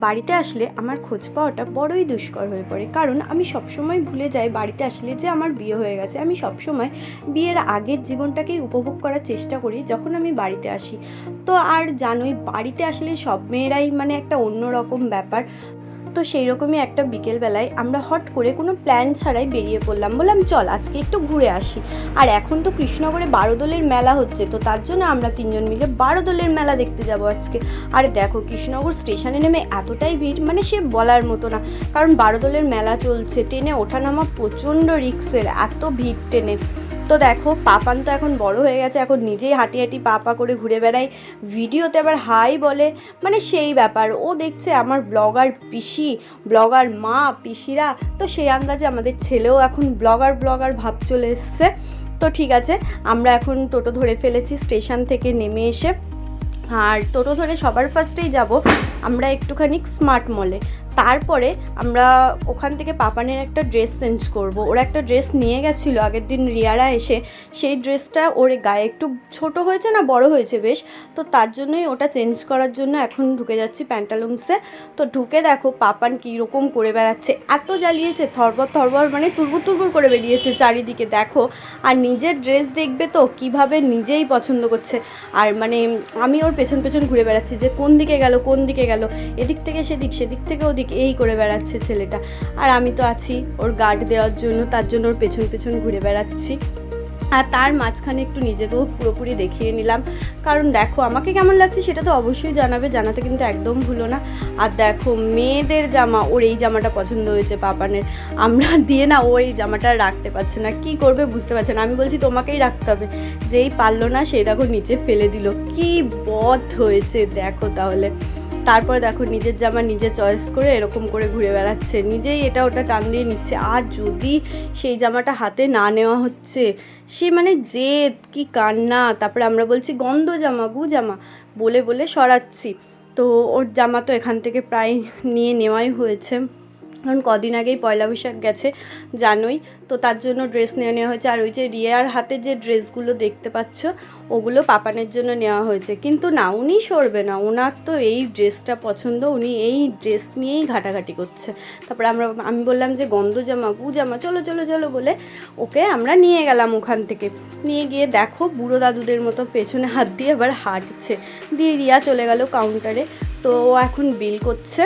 বাড়িতে আসলে আমার খোঁজ পাওয়াটা বড়ই দুষ্কর হয়ে পড়ে। কারণ আমি সবসময় ভুলে যাই বাড়িতে আসলে যে আমার বিয়ে হয়ে গেছে। আমি সবসময় বিয়ের আগের জীবনটাকেই উপভোগ করার চেষ্টা করি যখন আমি বাড়িতে আসি। তো আর জানোই বাড়িতে আসলে সব মেয়েরাই মানে একটা অন্যরকম ব্যাপার। তো সেই রকমই একটা বিকেলবেলায় আমরা হট করে কোনো প্ল্যান ছাড়াই বেরিয়ে পড়লাম। বললাম, চল, আজকে একটু ঘুরে আসি। আর এখন তো কৃষ্ণনগরে বারোদোলের মেলা হচ্ছে, তো তার জন্য আমরা তিনজন মিলে বারোদোলের মেলা দেখতে যাব আজকে। আর দেখো, কৃষ্ণনগর স্টেশনে নেমে এতটাই ভিড় মানে সে বলার মতো না। কারণ বারোদোলের মেলা চলছে, ট্রেনে ওঠানামা প্রচণ্ড রিক্সের এত ভিড় ট্রেনে। তো দেখো, পাপান তো এখন বড় হয়ে গেছে, এখন নিজেই হাঁটি হাঁটি পা পা করে ঘুরে বেড়ায়। ভিডিওতে আবার হাই বলে মানে সেই ব্যাপার। ও দেখছে আমার ব্লগার পিসি, ব্লগার মা, পিসিরা, তো সেই আন্দাজে আমাদের ছেলেও এখন ব্লগার ব্লগার ভাব চলে এসছে। তো ঠিক আছে, আমরা এখন টোটো ধরে ফেলেছি, স্টেশন থেকে নেমে এসে। আর টোটো ধরে সবার ফার্স্টেই যাব, আমরা একটুখানি স্মার্ট মলে তারপরে আমরা ওখান থেকে পাপানের একটা ড্রেস চেঞ্জ করব। ওরা একটা ড্রেস নিয়ে গেছিল, আগের দিন রিয়ারা এসে। সেই ড্রেসটা ওর গায়ে একটু ছোট হয়েছে না, বড় হয়েছে বেশ। তো তার জন্যই ওটা চেঞ্জ করার জন্য এখন ঢুকে যাচ্ছি প্যান্টালুমসে তো ঢুকে দেখো পাপান কীরকম করে বেড়াচ্ছে। এত জ্বালিয়েছে, থরবর থরবর মানে তুরবুর তুরবুর করে বেরিয়েছে চারিদিকে, দেখো। আর নিজের ড্রেস দেখবে তো কীভাবে নিজেই পছন্দ করছে। আর মানে আমি ওর পেছন পেছন ঘুরে বেড়াচ্ছি যে কোন দিকে গেল, কোন দিকে গেল। এদিক থেকে সেদিক সেদিক থেকে ওদিক। এই করে বেড়াচ্ছে ছেলেটা। আর আমি তো আছি ওর গার্ড দেওয়ার জন্য, তার জন্য ওর পেছন পেছন ঘুরে বেড়াচ্ছি। আর তার মাঝখানে একটু নিজেকেও পুরোপুরি দেখিয়ে নিলাম। কারণ দেখো, আমাকে কেমন লাগছে সেটা তো অবশ্যই জানাবে, জানাতে কিন্তু একদম ভুলো না। আর দেখো, মেয়েদের জামা, ওর এই জামাটা পছন্দ হয়েছে পাপানের। আমরা দিয়ে না ও এই জামাটা রাখতে পারছে না। কি করবে বুঝতে পারছে না। আমি বলছি, তোমাকেই রাখতে হবে। যেই পারল না সেই দেখো নিচে ফেলে দিল। কি বধ হয়েছে, দেখো তাহলে। তারপরে দেখো নিজের জামা নিজে চয়েস করে এরকম করে ঘুরে বেড়াচ্ছে। নিজেই এটা ওটা টান দিয়ে নিচ্ছে। আর যদি সেই জামাটা হাতে না নেওয়া হচ্ছে, সে মানে জেদ কি কান্না? তারপরে আমরা বলছি, গন্ধ জামা, গু জামা। বলে বলে সরাচ্ছি। তো ওর জামা তো এখান থেকে প্রায় নিয়ে নেওয়াই হয়েছে। কারণ কদিন আগেই পয়লা বৈশাখ গেছে জানোই, তো তার জন্য ড্রেস নিয়ে নেওয়া হয়েছে। আর ওই যে রিয়ার হাতে যে ড্রেসগুলো দেখতে পাচ্ছ, ওগুলো পাপানের জন্য নেওয়া হয়েছে। কিন্তু না, উনি সরবে না। ওনার তো এই ড্রেসটা পছন্দ, উনি এই ড্রেস নিয়েই ঘাটাঘাটি করছে। তারপরে আমরা, আমি বললাম যে, গন্ধ জামা, গু জামা, চলো চলো চলো বলে ওকে আমরা নিয়ে গেলাম ওখান থেকে। নিয়ে গিয়ে দেখো, বুড়ো দাদুদের মতো পেছনে হাত দিয়ে আবার হাঁটছে। দিয়ে রিয়া চলে গেল কাউন্টারে তো ও এখন বিল করছে।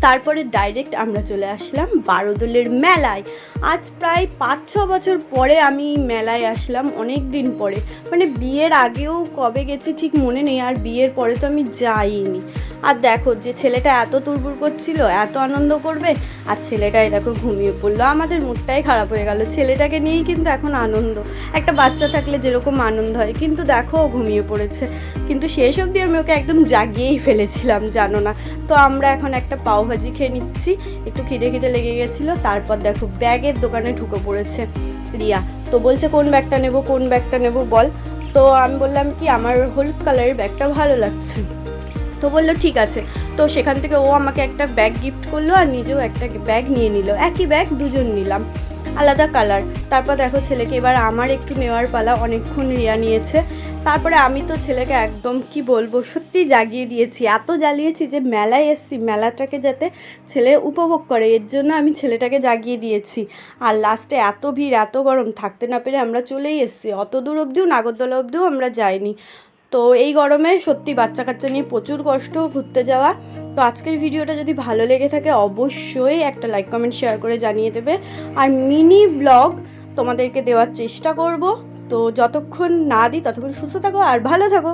তারপরে ডাইরেক্ট আমরা চলে আসলাম বারোদোলের মেলায়। আজ প্রায় পাঁচ, ছ বছর পরে আমি মেলায় আসলাম অনেক দিন পরে। মানে বিয়ের আগেও কবে গেছি ঠিক মনে নেই, আর বিয়ের পরে তো আমি যাইনি। আর দেখো, যে ছেলেটা এত তুরবুর করছিল, এত আনন্দ করবে, আর ছেলেটাই দেখো ঘুমিয়ে পড়ল। আমাদের মুডটাই খারাপ হয়ে গেল। ছেলেটাকে নিয়েই কিন্তু এখন আনন্দ। একটা বাচ্চা থাকলে যেরকম আনন্দ হয়। কিন্তু দেখো, ও ঘুমিয়ে পড়েছে। কিন্তু শেষ অবধি আমি ওকে একদম জাগিয়েই ফেলেছিলাম, জানো না। তো আমরা এখন একটা পাওভাজি খেয়ে নিচ্ছি। একটু খিদে খিদে লেগে গেছিল। তারপর দেখো, ব্যাগের দোকানে ঢুকে পড়েছে রিয়া। তো বলছে, কোন ব্যাগটা নেব? কোন ব্যাগটা নেব? বল। তো আমি বললাম কি, আমার হলুদ কালারের ব্যাগটা ভালো লাগছে। তো বলল, ঠিক আছে। তো সেখান থেকে ও আমাকে একটা ব্যাগ গিফট করল আর নিজেও একটা ব্যাগ নিয়ে নিল। একই ব্যাগ দুজন নিলাম, আলাদা কালার তারপর দেখো ছেলেকে এবার আমার একটু নেওয়ার পালা, অনেকক্ষণ রিয়া নিয়েছে। তারপরে আমি তো ছেলেকে একদম কি বলব, সত্যি জাগিয়ে দিয়েছি। এত জ্বালিয়েছি যে মেলায় এসছি, মেলাটাকে যাতে ছেলে উপভোগ করে। এর জন্য আমি ছেলেটাকে জাগিয়ে দিয়েছি। আর লাস্টে এত ভিড়, এত গরম, থাকতে না পেরে আমরা চলেই এসছি। অত দূর অবধিও, নাগরদোলা অবধিও আমরা যাইনি। তো এই গরমে সত্যি বাচ্চা কাচ্চা নিয়ে প্রচুর কষ্ট ঘুরতে যাওয়া। তো আজকের ভিডিওটা যদি ভালো লেগে থাকে অবশ্যই একটা লাইক কমেন্ট শেয়ার করে জানিয়ে দেবে। আর মিনি ব্লগ তোমাদেরকে দেওয়ার চেষ্টা করব। তো যতক্ষণ না দিই ততক্ষণ সুস্থ থাকো আর ভালো থাকো।